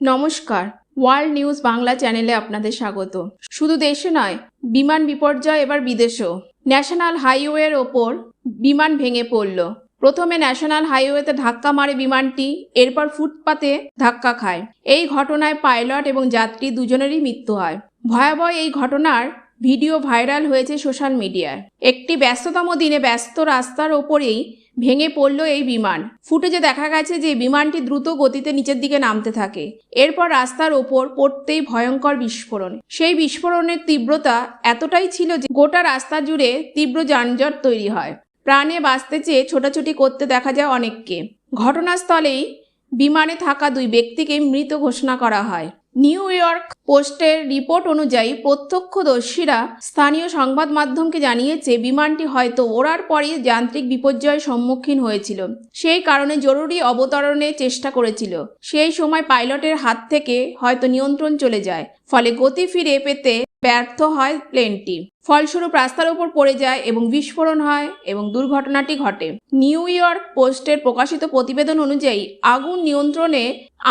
নমস্কার, world news Bangla চ্যানেলে আপনাদের স্বাগত। শুধু দেশে নয়, বিমান বিপর্যয় এবার বিদেশেও। ন্যাশনাল হাইওয়ের ওপর বিমান ভেঙে পড়ল। প্রথমে ন্যাশনাল হাইওয়েতে ধাক্কা মারে বিমানটি, এরপর ফুটপাতে ধাক্কা খায়। এই ঘটনায় পাইলট এবং যাত্রী দুজনেরই মৃত্যু হয়। ভয়াবহ এই ঘটনার ভিডিও ভাইরাল হয়েছে সোশ্যাল মিডিয়ায়। একটি ব্যস্ততম দিনে ব্যস্ত রাস্তার ওপরেই ভেঙে পড়ল এই বিমান। ফুটেজে দেখা গেছে যে বিমানটি দ্রুত গতিতে নিচের দিকে নামতে থাকে। এরপর রাস্তার ওপর পড়তেই ভয়ঙ্কর বিস্ফোরণ। সেই বিস্ফোরণের তীব্রতা এতটাই ছিল যে গোটা রাস্তা জুড়ে তীব্র যানজট তৈরি হয়। প্রাণে বাঁচতে চেয়ে ছোটাছুটি করতে দেখা যায় অনেককে। ঘটনাস্থলেই বিমানে থাকা দুই ব্যক্তিকে মৃত ঘোষণা করা হয়। নিউ ইয়র্ক পোস্টের রিপোর্ট অনুযায়ী প্রত্যক্ষদর্শীরা স্থানীয় সংবাদ মাধ্যমকে জানিয়েছে, বিমানটি হয়তো ওড়ার পরই যান্ত্রিক বিপর্যয়ের সম্মুখীন হয়েছিল। সেই কারণে জরুরি অবতরণের চেষ্টা করেছিল। সেই সময় পাইলটের হাত থেকে হয়তো নিয়ন্ত্রণ চলে যায়। ফলে গতি ফিরে পেতে ব্যর্থ হয় প্লেনটি। ফলস্বরূপ রাস্তার উপর পড়ে যায় এবং বিস্ফোরণ হয় এবং দুর্ঘটনাটি ঘটে। নিউ ইয়র্ক পোস্টের প্রকাশিত প্রতিবেদন অনুযায়ী, আগুন নিয়ন্ত্রণে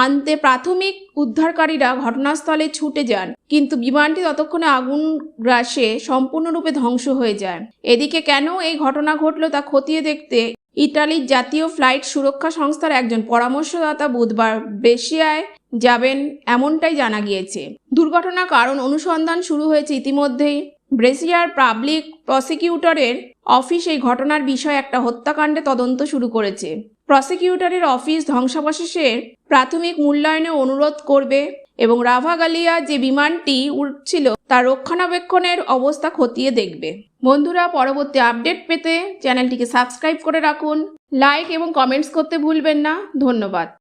আনতে প্রাথমিক উদ্ধারকারীরা ঘটনাস্থলে ছুটে যান, কিন্তু বিমানটি ততক্ষণে আগুন গ্রাসে সম্পূর্ণরূপে ধ্বংস হয়ে যায়। এদিকে কেন এই ঘটনা ঘটল তা খতিয়ে দেখতে ইটালির জাতীয় ফ্লাইট সুরক্ষা সংস্থার একজন পরামর্শদাতা বুধবার বেশিয়ায় যাবেন এমনটাই জানা গিয়েছে। দুর্ঘটনার কারণ অনুসন্ধান শুরু হয়েছে ইতিমধ্যেই। ব্রেসিয়ার পাবলিক প্রসিকিউটরের অফিস এই ঘটনার বিষয়ে একটা হত্যাকাণ্ডে তদন্ত শুরু করেছে। প্রসিকিউটরের অফিস ধ্বংসাবশেষের প্রাথমিক মূল্যায়নে অনুরোধ করবে এবং রাভাগালিয়া যে বিমানটি উঠছিল তার রক্ষণাবেক্ষণের অবস্থা খতিয়ে দেখবে। বন্ধুরা, পরবর্তী আপডেট পেতে চ্যানেলটিকে সাবস্ক্রাইব করে রাখুন। লাইক এবং কমেন্টস করতে ভুলবেন না। ধন্যবাদ।